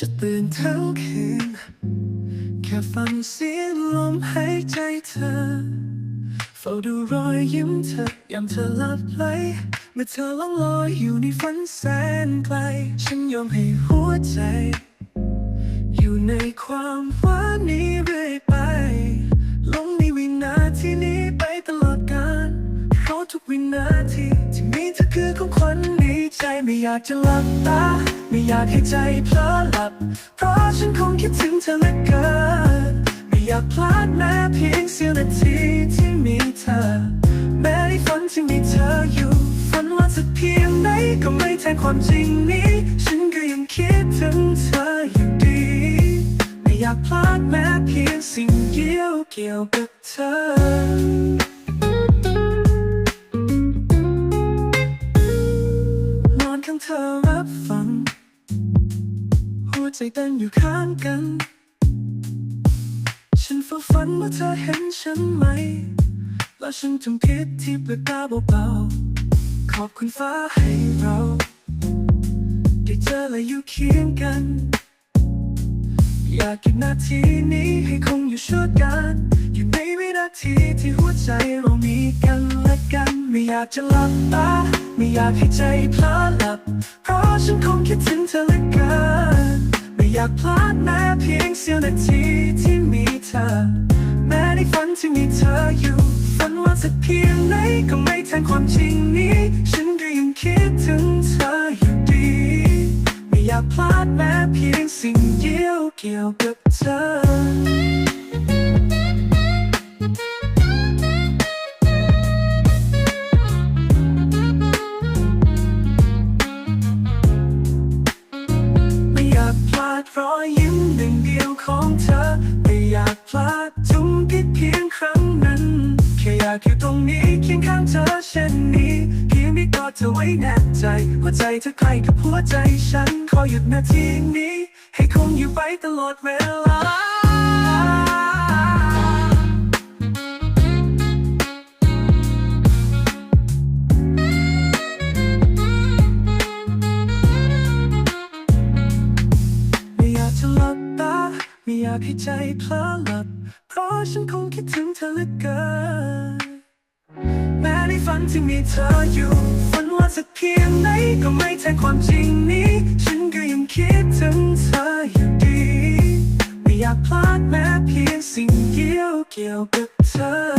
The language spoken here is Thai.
จะตื่นทั้งคืน แค่ฟังเสียงลมหายใจเธอ เฝ้าดูรอยยิ้มเธอยามเธอหลับไหลเมื่อเธอล่องลอยอยู่ในฝันแสนไกล ฉันยอมให้หัวใจ อยู่ในความฝันนี้ นาที ที่มีเธอคือของขวัญในใจไม่อยากจะหลับตา ไม่อยากให้ใจเพลอหลับ เพราะฉันคงคิดถึงเธอเหลือเกินไม่อยากพลาดแม้เพียงเสี้ยวนาทีที่มีเธอ แม้ในฝันที่มีเธออยู่ฝันว่าสักเพียงไหนก็ไม่แทนความจริงนี้ ฉันก็ยังคิดถึงเธออยู่ดี ไม่อยากพลาดแม้เพียงสิ่งเดียวเกี่ยวกับเธอ เธอรับฟัง หัวใจเต้นอยู่ข้างกัน ฉันฝันฝันว่าเธอเห็นฉันไหม แล้วฉันจำคิดที่เปลือกตาเบาๆ ขอบคุณฟ้าให้เรา ได้เจอและอยู่เคียงกัน อยากเก็บนาทีนี้ให้คงอยู่ชั่วการอยู่ในวินาทีที่หัวใจเรามีกันและกัน ไม่อยากจะหลับตา ไม่อยากให้ใจพลาดหลับ เพราะฉันคงคิดถึงเธอเหลือเกิน ไม่อยากพลาดแม้เพียงเสี้ยวนาทีที่มีเธอ แม้ในฝันที่มีเธออยู่ ฝันว่าสักเพียงไหนก็ไม่แทนความจริงนี้ ฉันก็ยังคิดถึงเธออยู่ดี ไม่อยากพลาดแม้เพียงสิ่งเดียวเกี่ยวกับเธอ ยงข้างเธอเช่นนี้เพียงได้กอดเธอไว้แนบใจ หัวใจเธอใกล้กับหัวใจฉัน ขอหยุดนาทีนี้ ให้คงอยู่ไปตลอดเวลาไม่อยากจะหลับตาไม่อยากให้ใจเพลอหลับ เพราะฉันคงคิดถึงเธอเหลือเกิน ในฝันที่มีเธออยู่ฝันว่าสักเพียงไหนก็ไม่แทนความจริงนี้ ฉันก็ยังคิดถึงเธออยู่ดี ไม่อยากพลาดแม้เพียงสิ่งเดียวเกี่ยวกับเธอ